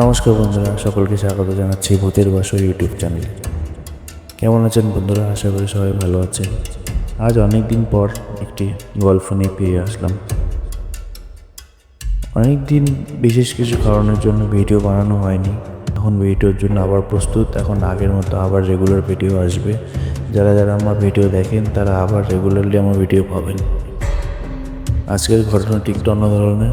নমস্কার বন্ধুরা, সকলকে স্বাগত জানাচ্ছি ভূতের বাসর ইউটিউব চ্যানেলে। কেমন আছেন বন্ধুরা? আশা করি সবাই ভালো আছেন। আজ অনেক দিন পর একটি গল্প নিয়ে পেয়ে আসলাম। অনেক দিন বিশেষ কিছু কারণের জন্য ভিডিও বানানো হয়নি। এখন ভিডিওর জন্য আবার প্রস্তুত। এখন আগের মতো আবার রেগুলার ভিডিও আসবে। যারা যারা আমার ভিডিও দেখেন, তারা আবার রেগুলারলি আমার ভিডিও পাবেন। আজকের ঘটনাটি একটু অন্য ধরনের।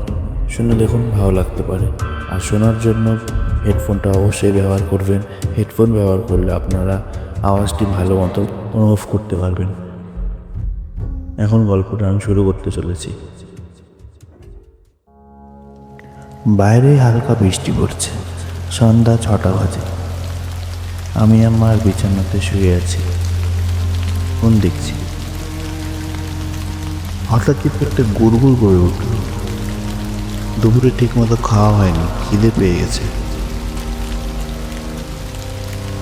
শুনে দেখুন, ভালো লাগতে পারে। আর শোনার জন্য হেডফোনটা অবশ্যই ব্যবহার করবেন। হেডফোন ব্যবহার করলে আপনারা আওয়াজটি ভালো মতো অনুভব করতে পারবেন। এখন গল্পটা আমি শুরু করতে চলেছি। বাইরে হালকা বৃষ্টি পড়ছে। সন্ধ্যা ছটা বাজে। আমি আমার বিছানাতে শুয়ে আছি। ফোন দেখছি। হঠাৎ কি পেটটা গুড়গুড় করে উঠল। দুপুরে ঠিক মতো খাওয়া হয়নি, খিদে পেয়ে গেছে।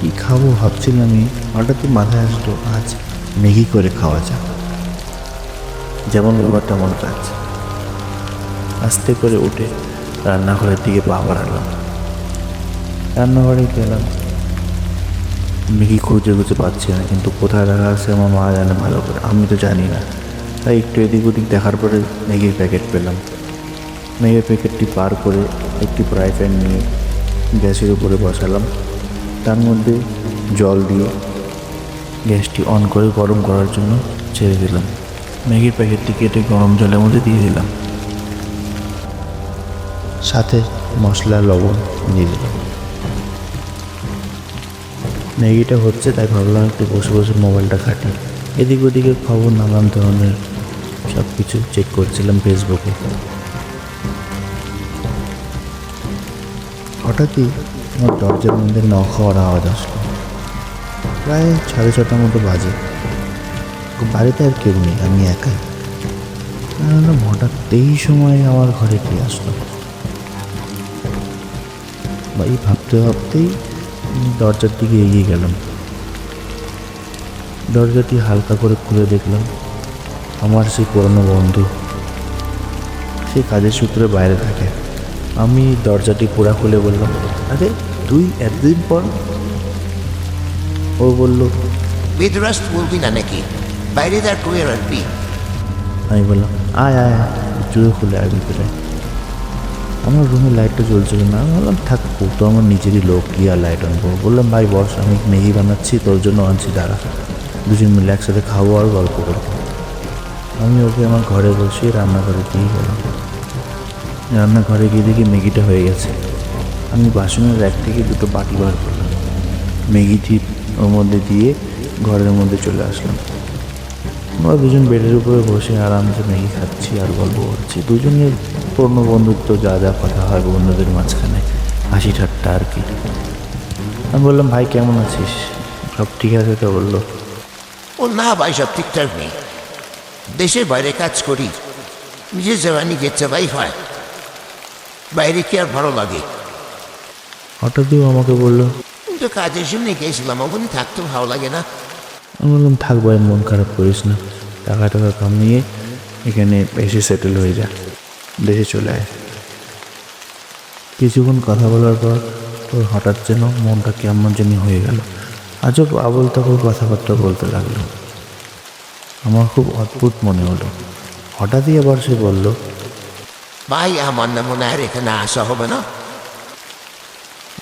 কি খাব ভাবছিলাম আমি হঠাৎই মাথায় আসলো, আজ ম্যাগি করে খাওয়া যাক। যেমন বলব তেমন কাজ। আস্তে করে উঠে রান্নাঘরের দিকে পা বাড়ালাম। রান্নাঘরে গেলাম। ম্যাগি খুঁজে খুঁজে পাচ্ছি না, কিন্তু কোথায় রাখা আছে আমার মা জানে ভালো করে। আমি তো জানি না। তাই একটু এদিক ওদিক দেখার পরে ম্যাগির প্যাকেট পেলাম। ম্যাগির প্যাকেটটি পার করে একটি ফ্রাই প্যান নিয়ে গ্যাসের উপরে বসালাম। তার মধ্যে জল দিয়ে গ্যাসটি অন করে গরম করার জন্য ছেড়ে দিলাম। ম্যাগির প্যাকেটটি কেটে গরম জলের মধ্যে দিয়ে দিলাম। সাথে মশলা, লবণ দিয়ে দিলাম। ম্যাগিটা হচ্ছে তাই ভাবলাম একটু বসে বসে মোবাইলটা ঘাটি এদিক ওদিকে খবর নানান ধরনের সব কিছু চেক করছিলাম ফেসবুকে হঠাৎই আমার দরজার মধ্যে ন খাওয়ার আওয়াজ আসলো। প্রায় সাড়ে ছটার মতো বাজে। বাড়িতে আর কেউ নেই, আমি একাই। না হঠাৎ এই সময় আমার ঘরে কে আসলো? বা এই ভাবতে ভাবতেই দরজার দিকে এগিয়ে গেলাম। দরজাটি হালকা করে খুলে দেখলাম, আমার সেই পুরনো বন্ধু। সে কাজের সূত্রে বাইরে থাকে। আমি দরজাটি পুরা খুলে বললাম আরে তুই এতদিন পর? ও বলল বিদ্রাস্ত বলবি না নাকি? বাইরে দাঁড় করে রাখবি আমি বললাম আয় আয় আয় জুড়ে খুলে আয় ভিতরে। আমার রুমে লাইটটা জ্বলছিল না আমি বললাম থাক তো আমার নিজেরই লোক কি আর লাইট অন করব বললাম ভাই বস আমি ম্যাগি বানাচ্ছি তোর জন্য আনছি দাঁড়া। দুজন মিলে একসাথে খাব আর গল্প করব আমি ওকে আমার ঘরে বসিয়ে রান্নাঘরে দিয়ে গেলাম। রান্নাঘরে গিয়ে দেখি ম্যাগিটা হয়ে গেছে। আমি বাসনের র্যাক থেকে দুটো বাটি বার করলাম। ম্যাগিটি ওর মধ্যে দিয়ে ঘরের মধ্যে চলে আসলাম। আমরা দুজন বেডের উপরে বসে আরামসে ম্যাগি খাচ্ছি আর গল্প করছি। দুজনের পুরনো বন্ধুত্ব, যা যা কথা হয় বন্ধুদের মাঝখানে, হাসি ঠাট্টা আর কি। আমি বললাম, ভাই, কেমন আছিস? সব ঠিক আছে, তো বলল। ও না ভাই, সব ঠিকঠাক নেই। দেশের বাইরে কাজ করি। নিজের জবানি গেছে ভাই, হয়। বাইরে কি আর ভালো লাগে? হঠাৎই ও আমাকে বলল কিন্তু কাজের জন্য গেছিলাম ওখানে থাকতে ভালো লাগে না। আমি বললাম থাক ভাই মন খারাপ করিস না। টাকা টাকা কামিয়ে এখানে এসে সেটেল হয়ে যা। দেশে চলে আয়। কিছুক্ষণ কথা বলার পর ওর হঠাৎ যেন মনটা কেমন জানি হয়ে গেল। আজব আবল তাবল কথাবার্তা বলতে লাগল। আমার খুব অদ্ভুত মনে হলো। হঠাৎই আবার সে বলল ভাই আমার না মনে আর এখানে আসা হবে না।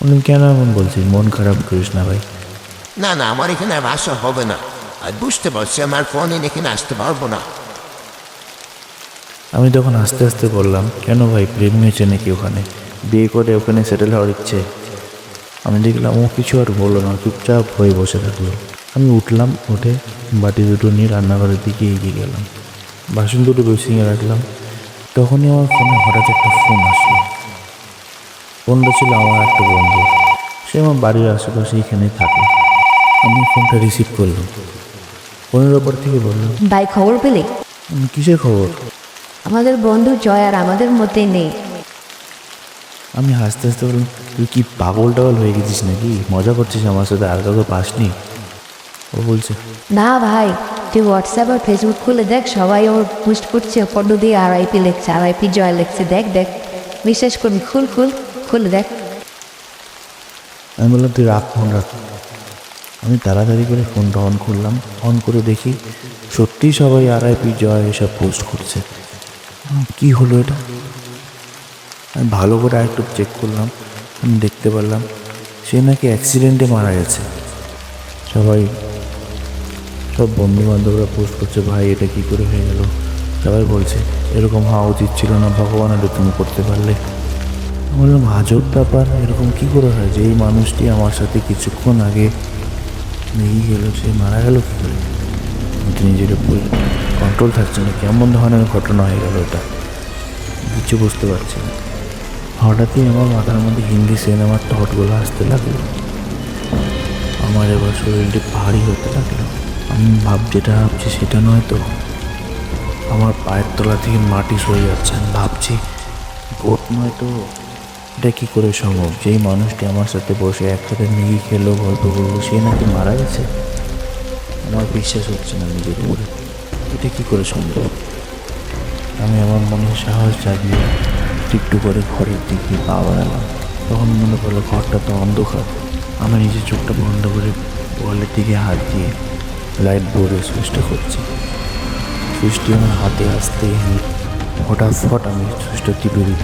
উনি কেন এমন বলছিস মন খারাপ করিস না ভাই। না না আমার এখানে আর আসা হবে না। আর বুঝতে পারছি আমার ফোনে এখানে আসতে পারব না। আমি তখন আস্তে আস্তে বললাম কেন ভাই প্রেম হয়েছে নাকি ওখানে? বিয়ে করে ওখানে সেটেল হওয়ার ইচ্ছে? আমি দেখলাম ও কিছু আর বলল না চুপচাপ হয়ে বসে থাকল। আমি উঠলাম উঠে বাটি দুটো নিয়ে রান্নাঘরের দিকে এগিয়ে গেলাম। বাসন দুটো বেসিংয়ে রাখলাম। তখনই আমার ফোনে হঠাৎ একটা ফোন আসলো। ফোনটা ছিল আমার একটা বন্ধু সে আমার বাড়ির আশেপাশে এখানেই থাকে। আমি ফোনটা রিসিভ করলাম। ফোনের ওপর থেকে বললাম ভাই খবর পেলে? "উম, কিসের খবর? আমাদের বন্ধু জয় আর আমাদের মধ্যে নেই। আমি হাসতে হাসতে বললাম তুই কি পাগল টাগল হয়ে গেছিস নাকি? মজা করছিস আমার সাথে আর কাউকে পাসনি? ও বলছে না ভাই তুই হোয়াটসঅ্যাপ আর ফেসবুক খুলে দেখ, সবাই ওর পোস্ট করছে, ফটো দিয়ে আর আইপি লিখছে আর আইপি জয় লিখছে, দেখ দেখ, বিশ্বাস করবি, খুল খুল, খুলে দেখ। আমি বললাম, তুই রাখ ফোন রাখ। আমি তাড়াতাড়ি করে ফোনটা অন করলাম অন করে দেখি সত্যিই সবাই আর আরআইপি জয় এসব পোস্ট করছে। কি হলো এটা? আমি ভালো করে আরেকটু চেক করলাম, আমি দেখতে পারলাম, সে নাকি অ্যাক্সিডেন্টে মারা গেছে। সবাই সব বন্ধু বান্ধবরা পোস্ট করছে, ভাই, এটা কি করে হয়ে গেল? সবাই বলছে, এরকম হওয়া উচিত ছিল না, ভগবান এটা তুমি করতে পারলে। বললাম, আজব ব্যাপার, এরকম কি করে হয়? যে এই মানুষটি আমার সাথে কিছুক্ষণ আগে নেই গেল, সে মারা গেল কী করে? নিজের উপর কন্ট্রোল থাকছে না। কেমন ধরনের ঘটনা হয়ে গেল এটা? কিছু বুঝতে পারছি না। হঠাৎই আমার মাথার মধ্যে হিন্দি সিনেমার থটগুলো আসতে লাগল। আমার এবার শরীরটি ভারী হতে লাগল। আমি ভাব যেটা ভাবছি সেটা নয় তো। আমার পায়ের তলা থেকে মাটি সরে যাচ্ছে। আমি ভাবছি বোট নয় তো? এটা কী করে সম্ভব? যেই মানুষটি আমার সাথে বসে একসাথে মেগি খেলো, গল্প করল, সে নাকি মারা গেছে? আমার বিশ্বাস হচ্ছে না নিজের উপরে। এটা কী করে সম্ভব? আমি আমার মনে সাহস জাগিয়ে একটু করে ঘরের দিকে পা বাড়ালাম। তখন মনে পড়ল, ঘরটা তো অন্ধকার। আমি নিজের চোখটা বন্ধ করে ওয়ালের দিকে হাত দিয়ে লাইট বোর্ডের সুইচটা করছি সুইচটি আমার হাতে আসতে হঠাৎ ফট আমি সুইচটা টিপে দিই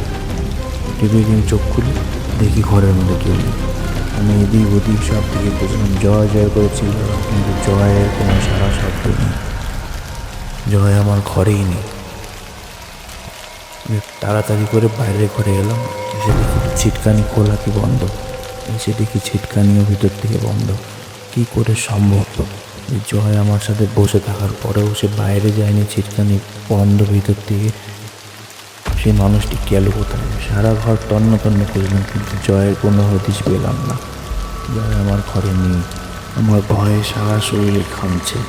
টিপে দিয়ে চোখ খুলি, দেখি ঘরের মধ্যে কেউ নেই। আমি এদিক ওদিক সব দিকে খুঁজলাম জয় জয় করেছি কিন্তু জয়ের কোনো সারা শব্দ নেই। জয় আমার ঘরেই নেই। তাড়াতাড়ি করে বাইরে ঘরে এলাম, এসে দেখি ছিটকানি খোলা কি বন্ধ। এসে দেখি ছিটকানিও ভিতর থেকে বন্ধ। কি করে সম্ভব? যে জয় আমার সাথে বসে থাকার পরেও সে বাইরে যায়নি ছিটকানি বন্ধ ভিতর থেকে সেই মানুষটি গেল কোথায়? সারা ঘর তন্ন তন্ন করলাম কিন্তু জয়ের কোনো হদিশ পেলাম না। জয় আমার ঘরে নেই। আমার ভয়ে সারা শরীরে খামছে।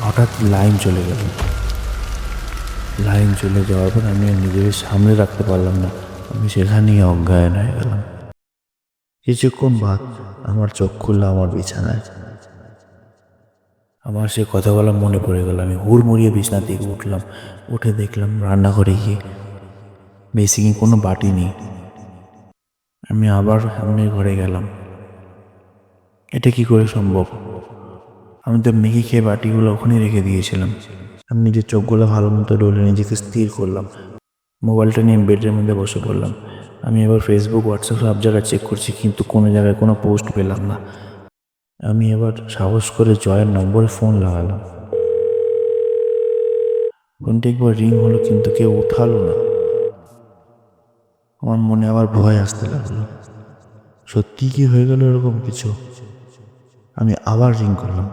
হঠাৎ লাইন চলে গেল। লাইন চলে যাওয়ার পর আমি নিজেকে সামনে রাখতে পারলাম না। আমি সেখানেই অজ্ঞায়ন হয়ে গেলাম। কিছুক্ষণ বাদ আমার চোখ খুললো আমার বিছানায়। আমার সে কথাগুলো মনে পড়ে গেল। আমি হুড়মুড়িয়ে বিছানা থেকে উঠলাম। উঠে দেখলাম রান্নাঘরে গিয়ে বেসিকে কোনো বাটি নেই। আমি আবার সামনের ঘরে গেলাম। এটা কি করে সম্ভব? আমি তো ম্যাগি খেয়ে বাটিগুলো ওখানে রেখে দিয়েছিলাম। আমি নিজের চোখগুলো ভালো মতো ডলে নিজেকে স্থির করলাম। মোবাইলটা নিয়ে বেডের মধ্যে বসে পড়লাম। আমি এবার ফেসবুক হোয়াটসঅ্যাপ সব জায়গায় চেক করছি, কিন্তু কোনো জায়গায় কোনো পোস্ট পেলাম না। আমি এবার সাহস করে জয়ের নম্বরে ফোন লাগালাম। ফোনটি একবার রিং হলো কিন্তু কেউ উঠালো না। আমার মনে আবার ভয় আসতে লাগল। সত্যি কি হয়ে গেল এরকম কিছু? আমি আবার রিং করলাম।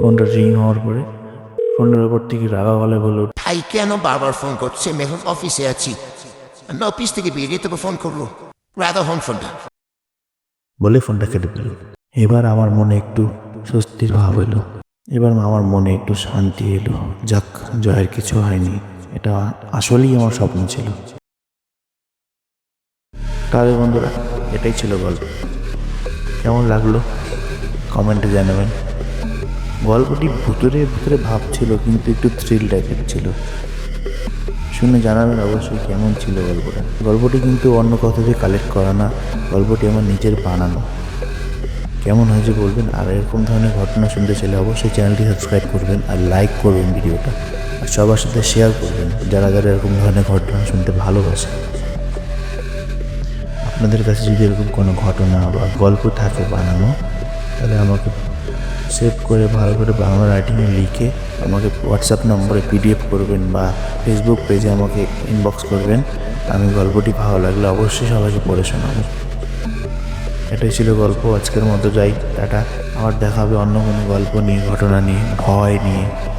ফোনটা রিং হওয়ার পরে ফোনের ওপর থেকে রাগা গলায় বলল ভাই কেন বারবার ফোন করছে? আমি এখন অফিসে আছি। আমি অফিস থেকে বেরিয়ে তবে ফোন করল। রাধা হন ফোনটা। বলে ফোনটা কেটে দিল। এবার আমার মনে একটু স্বস্তির ভাব এলো। এবার আমার মনে একটু শান্তি এলো। যাক, জয়ের কিছু হয়নি। এটা আসলেই আমার স্বপ্ন ছিল। তাহলে বন্ধুরা, এটাই ছিল গল্প। কেমন লাগল? কমেন্টে জানাবেন। গল্পটি ভুতুরে ভুতুরে ভাব ছিল, কিন্তু একটু থ্রিল টাইপের ছিল। শুনে জানাবেন অবশ্যই কেমন ছিল গল্পটা। গল্পটি কিন্তু অন্য কথা দিয়ে কালেক্ট করা না। গল্পটি আমার নিজের বানানো। কেমন হয়েছে বলবেন আর এরকম ধরনের ঘটনা শুনতে চাইলে অবশ্যই চ্যানেলটি সাবস্ক্রাইব করবেন আর লাইক করবেন ভিডিওটা। আর সবার সাথে শেয়ার করবেন যারা যারা এরকম ধরনের ঘটনা শুনতে ভালোবাসে। আপনাদের কাছে যদি এরকম কোনো ঘটনা বা গল্প থাকে বানানো, তাহলে আমাকে সেভ করে, ভালো করে বাংলা রাইটিংয়ে লিখে আমাকে হোয়াটসঅ্যাপ নম্বরে পিডিএফ করবেন বা ফেসবুক পেজে আমাকে ইনবক্স করবেন। আমি গল্পটি ভালো লাগলে অবশ্যই সবাইকে পড়ে শোনাবো। এটাই ছিল গল্প আজকের মতো, যাই, টাটা। আবার দেখা হবে অন্য কোনো গল্প নিয়ে, ঘটনা নিয়ে, ভয় নিয়ে।